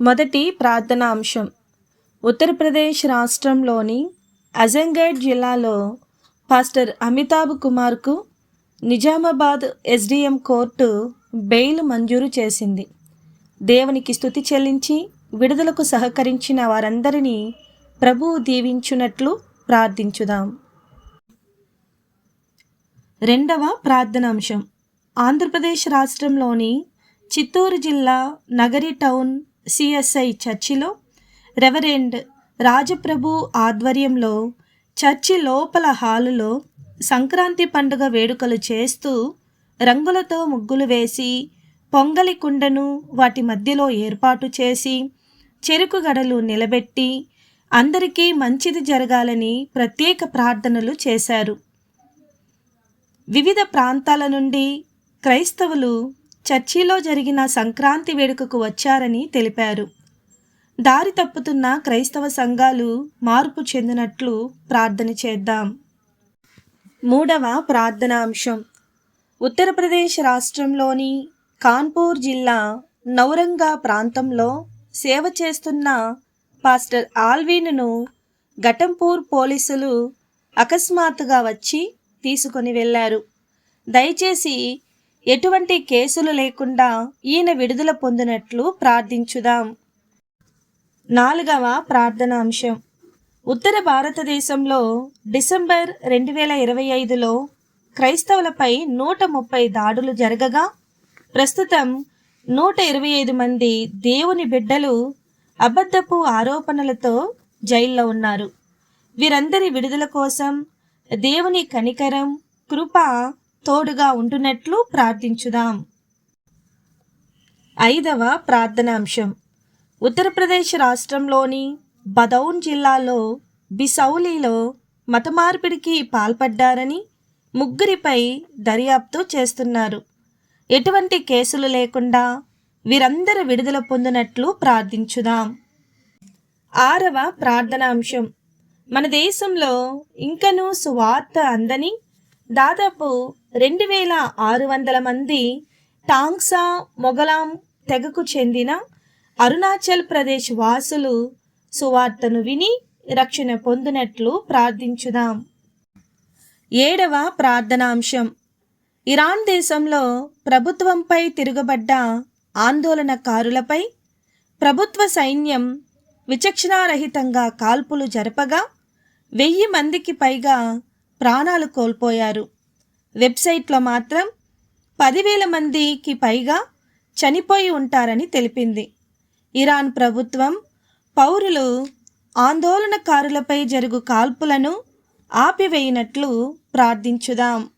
మొదటి ప్రార్థన అంశం. ఉత్తరప్రదేశ్ రాష్ట్రంలోని అజంగఢ్ జిల్లాలో పాస్టర్ అమితాబ్ కుమార్కు నిజామాబాద్ ఎస్డిఎం కోర్టు బెయిల్ మంజూరు చేసింది. దేవునికి స్థుతి చెల్లించి విడుదలకు సహకరించిన వారందరినీ ప్రభువు దీవించున్నట్లు ప్రార్థించుదాం. రెండవ ప్రార్థన అంశం. ఆంధ్రప్రదేశ్ రాష్ట్రంలోని చిత్తూరు జిల్లా నగరి టౌన్ సిఎస్ఐ చర్చిలో రెవరెండ్ రాజప్రభు ఆధ్వర్యంలో చర్చి లోపల హాలులో సంక్రాంతి పండుగ వేడుకలు చేస్తూ రంగులతో ముగ్గులు వేసి పొంగలి కుండను వాటి మధ్యలో ఏర్పాటు చేసి చెరుకు గడలు నిలబెట్టి అందరికీ మంచిది జరగాలని ప్రత్యేక ప్రార్థనలు చేశారు. వివిధ ప్రాంతాల నుండి క్రైస్తవులు చర్చిలో జరిగిన సంక్రాంతి వేడుకకు వచ్చారని తెలిపారు. దారి తప్పుతున్న క్రైస్తవ సంఘాలు మార్పు చెందినట్లు ప్రార్థన చేద్దాం. మూడవ ప్రార్థన అంశం. ఉత్తరప్రదేశ్ రాష్ట్రంలోని కాన్పూర్ జిల్లా నౌరంగా ప్రాంతంలో సేవ చేస్తున్న పాస్టర్ ఆల్వీన్ను ఘటంపూర్ పోలీసులు అకస్మాత్తుగా వచ్చి తీసుకొని వెళ్ళారు. దయచేసి ఎటువంటి కేసులు లేకుండా ఈయన విడుదల పొందినట్లు ప్రార్థించుదాం. నాలుగవ ప్రార్థన అంశం. ఉత్తర భారతదేశంలో డిసెంబర్ రెండు వేల ఇరవై ఐదులో క్రైస్తవులపై నూట ముప్పై దాడులు జరగగా ప్రస్తుతం నూట ఇరవై ఐదు మంది దేవుని బిడ్డలు అబద్ధపు ఆరోపణలతో జైల్లో ఉన్నారు. వీరందరి విడుదల కోసం దేవుని కనికరం కృప తోడుగా ఉంటున్నట్లు ప్రార్థించుదాం. ఐదవ ప్రార్థనాంశం. ఉత్తరప్రదేశ్ రాష్ట్రంలోని బదౌన్ జిల్లాలో బిసౌలీలో మత మార్పిడికి పాల్పడ్డారని ముగ్గురిపై దర్యాప్తు చేస్తున్నారు. ఎటువంటి కేసులు లేకుండా వీరందరూ విడుదల పొందినట్లు ప్రార్థించుదాం. ఆరవ ప్రార్థనాంశం. మన దేశంలో ఇంకనూ సువార్త అందని దాదాపు రెండు వేల ఆరు వందల మంది టాంగ్సా మొగలాం తెగకు చెందిన అరుణాచల్ ప్రదేశ్ వాసులు సువార్తను విని రక్షణ పొందినట్లు ప్రార్థించుదాం. ఏడవ ప్రార్థనాంశం. ఇరాన్ దేశంలో ప్రభుత్వంపై తిరగబడ్డ ఆందోళనకారులపై ప్రభుత్వ సైన్యం విచక్షణారహితంగా కాల్పులు జరపగా వెయ్యి మందికి పైగా ప్రాణాలు కోల్పోయారు. వెబ్సైట్లో మాత్రం పదివేల మందికి పైగా చనిపోయి ఉంటారని తెలిపింది. ఇరాన్ ప్రభుత్వం పౌరులు ఆందోళనకారులపై జరుగు కాల్పులను ఆపివేయినట్లు ప్రార్థించుదాం.